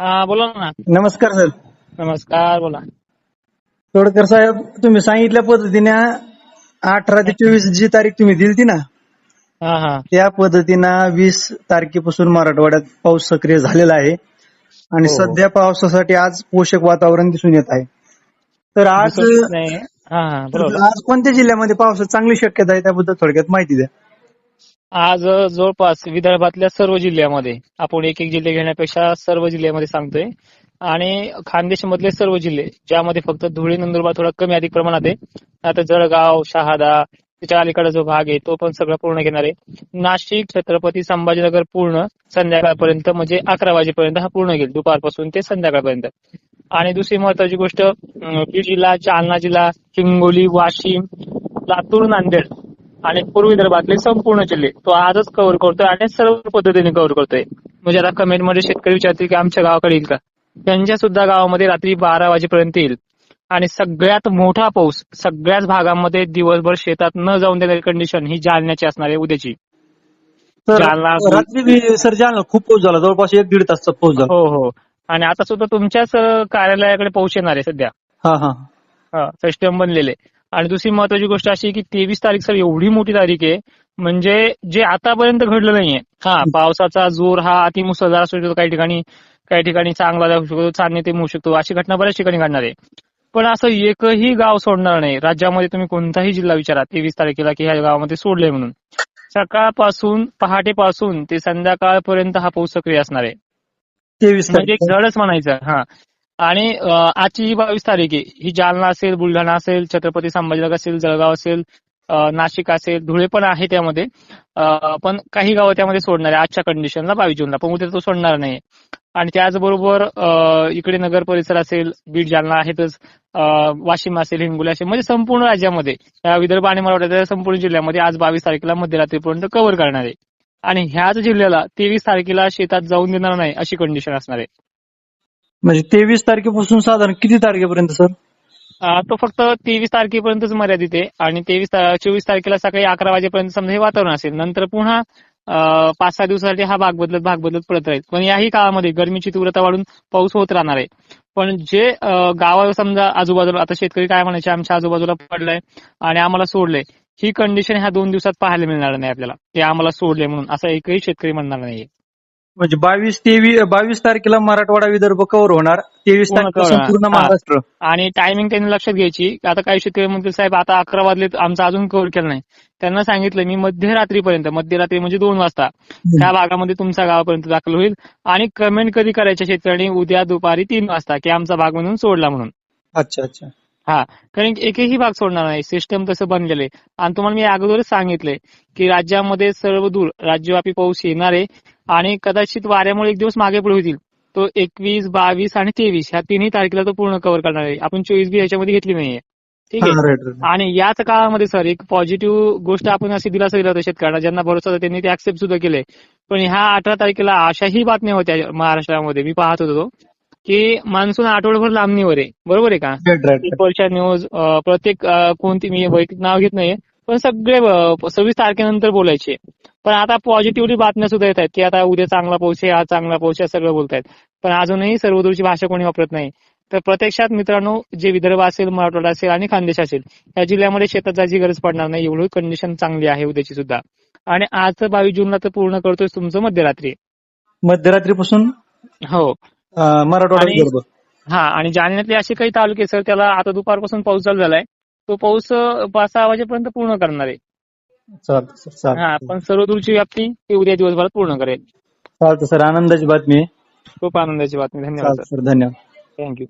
हा बोला ना. नमस्कार सर. नमस्कार बोला. तोडकर साहेब तुम्ही सांगितल्या पद्धतीने अठरा ते चोवीस जी तारीख तुम्ही दिली ना हा हा. त्या पद्धतीनं वीस तारखेपासून मराठवाड्यात पाऊस सक्रिय झालेला आहे आणि हो. सध्या पावसासाठी आज पोषक वातावरण दिसून येत आहे. तर आज दिसत नाही. हा हा बरोबर. आज कोणत्या जिल्ह्यामध्ये पावसाची चांगली शक्यता आहे त्याबद्दल थोडक्यात माहिती द्या. आज जवळपास विदर्भातल्या सर्व जिल्ह्यामध्ये आपण एक एक जिल्हे घेण्यापेक्षा सर्व जिल्ह्यामध्ये सांगतोय. आणि खानदेश मधले सर्व जिल्हे ज्यामध्ये फक्त धुळे नंदुरबार थोडा कमी अधिक प्रमाणात आहे. आता जळगाव शहादा त्याच्या अलीकडे जो भाग आहे तो पण सगळं पूर्ण घेणार आहे. नाशिक छत्रपती संभाजीनगर पूर्ण संध्याकाळपर्यंत म्हणजे अकरा वाजेपर्यंत हा पूर्ण घेईल दुपारपासून ते संध्याकाळपर्यंत. आणि दुसरी महत्वाची गोष्ट बीड जिल्हा जालना जिल्हा हिंगोली वाशिम लातूर नांदेड. आणि पूर्व विदर्भातले संपूर्ण जिल्हे तो आजच कव्हर करतोय आणि सर्व पद्धतीने कव्हर करतोय. म्हणजे आता कमेंटमध्ये शेतकरी विचारतील की आमच्या गावाकडे येईल का? त्यांच्या सुद्धा गावामध्ये रात्री बारा वाजेपर्यंत येईल. आणि सगळ्यात मोठा पाऊस सगळ्याच भागामध्ये दिवसभर शेतात न जाऊन देणारी कंडिशन ही जालन्याची असणार आहे उद्याची. जालना रात्री सर जालना खूप पाऊस झाला. जवळपास एक दीड तासचा पाऊस झाला. हो हो. आणि आता सुद्धा तुमच्याच कार्यालयाकडे पाऊस येणार आहे सध्या. हा हा. हा सिस्टम बनलेले. आणि दुसरी महत्वाची गोष्ट अशी की तेवीस तारीख सर एवढी मोठी तारीख आहे. म्हणजे जे आतापर्यंत घडलं नाहीये. हा पावसाचा जोर हा अति मुसळधार असू शकतो काही ठिकाणी काही ठिकाणी चांगला जाऊ शकतो चांदणे ते होऊ शकतो अशी घटना बऱ्याच ठिकाणी घडणार आहे. पण असं एकही गाव सोडणार नाही. राज्यामध्ये तुम्ही कोणताही जिल्हा विचारा तेवीस तारखेला की ह्या गावामध्ये सोडलंय म्हणून. सकाळपासून पहाटेपासून ते संध्याकाळपर्यंत हा पाऊस सक्रिय असणार आहे. तेवीस म्हणजे एक धडच म्हणायचं. हा. आणि आजची जी बावीस तारीख आहे. ही जालना असेल बुलढाणा असेल छत्रपती संभाजीनगर असेल जळगाव असेल नाशिक असेल धुळे पण आहे त्यामध्ये. पण काही गावं त्यामध्ये सोडणार आहे आजच्या कंडिशनला बावीस जूनला. पण उद्या तो सोडणार नाही. आणि त्याचबरोबर अं, इकडे नगर परिसर असेल बीड जालना आहेतच. वाशिम असेल हिंगोली असेल म्हणजे संपूर्ण राज्यामध्ये. विदर्भ आणि मराठवाड्याच्या संपूर्ण जिल्ह्यामध्ये आज बावीस तारखेला मध्यरात्रीपर्यंत कव्हर करणार आहे. आणि ह्याच जिल्ह्याला तेवीस तारखेला शेतात जाऊन देणार नाही अशी कंडिशन असणार आहे. म्हणजे तेवीस तारखेपासून साधारण किती तारखेपर्यंत सर? तो फक्त तेवीस तारखेपर्यंतच मर्यादित आहे आणि तेवीस चोवीस तारखेला सकाळी अकरा वाजेपर्यंत समजा हे वातावरण असेल नंतर पुन्हा पाच सहा दिवसासाठी हा भाग बदलत भाग बदलत पडत राहील. पण याही काळामध्ये गरमीची तीव्रता वाढून पाऊस होत राहणार आहे. पण जे गावावर समजा आजूबाजूला आता शेतकरी काय म्हणायचे आमच्या आजूबाजूला पडलंय आणि आम्हाला सोडलंय ही कंडिशन ह्या दोन दिवसात पाहायला मिळणार नाही आपल्याला. ते आम्हाला सोडले म्हणून असा एकही शेतकरी म्हणणार नाहीये. म्हणजे बावीस तेवीस बावीस तारखेला मराठवाडा विदर्भ कव्हर होणार. तेवीस cover पूर्ण. महाराष्ट्र. आणि टायमिंग त्यांनी लक्षात घ्यायची. आता काही शेतकरी म्हणतील साहेब आता अकरा वाजले आमचं अजून कव्हर केलं नाही. त्यांना सांगितलं मी मध्यरात्रीपर्यंत मध्यरात्री म्हणजे दोन वाजता त्या भागामध्ये तुमच्या गावापर्यंत दाखल होईल आणि कमेंट कधी करायच्या शेतकऱ्यांनी? उद्या दुपारी तीन वाजता की आमचा भाग म्हणून सोडला म्हणून. अच्छा अच्छा. हा. कारण एकही भाग सोडणार नाही. सिस्टम तसं बनलेलं आणि तुम्हाला मी अगोदरच सांगितलंय की राज्यामध्ये सर्व दूर राज्यव्यापी पाऊस येणार आहे. आणि कदाचित वाऱ्यामुळे एक दिवस मागे पुढे होतील. तो एकवीस बावीस आणि तेवीस ह्या तिन्ही तारखेला तो पूर्ण कव्हर करणार आहे. आपण चोवीस बी ह्याच्यामध्ये घेतली नाहीये. ठीक आहे. आणि याच काळामध्ये सर एक पॉझिटिव्ह गोष्ट आपण अशी दिलासा दिला होता शेतकऱ्यांना ज्यांना भरोसा होता त्यांनी ते ऍक्सेप्ट सुद्धा केले पण ह्या अठरा तारखेला अशाही बातम्या होत्या महाराष्ट्रामध्ये मी पाहत होतो की मान्सून आठवडाभर लांबणीवर आहे. बरोबर आहे का. पेपरच्या न्यूज प्रत्येक कोणती मी वैयक्तिक नाव घेत नाहीये पण सगळे सव्वीस तारखेनंतर बोलायचे. पण आता पॉझिटिव्हली बातम्या सुद्धा येत आहेत की आता उद्या चांगला पाऊस आहे आज चांगला पाऊस आहे सगळं बोलतायत. पण अजूनही सर्वदूरची भाषा कोणी वापरत नाही. तर प्रत्यक्षात मित्रांनो जे विदर्भ असेल मराठवाडा असेल आणि खानदेश असेल या जिल्ह्यामध्ये शेतात जायची गरज पडणार नाही एवढी कंडिशन चांगली आहे उद्याची सुद्धा. आणि आज बावीस जूनला तर पूर्ण करतोय तुमचं मध्यरात्री. मध्यरात्रीपासून? हो. मराठवाडा हा आणि जालन्यातले असे काही तालुके सर त्याला आता दुपारपासून पाऊस चालू झालाय. तो पाऊस पाच सहा वाजेपर्यंत पूर्ण करणार आहे. चालतं सर चालतं हा पण सर्वदूरची व्याप्ती ती उद्या दिवसभरात पूर्ण करेल. चालतं सर आनंदाची बातमी. आहे खूप आनंदाची बातमी. धन्यवाद चालतं सर. धन्यवाद. थँक्यू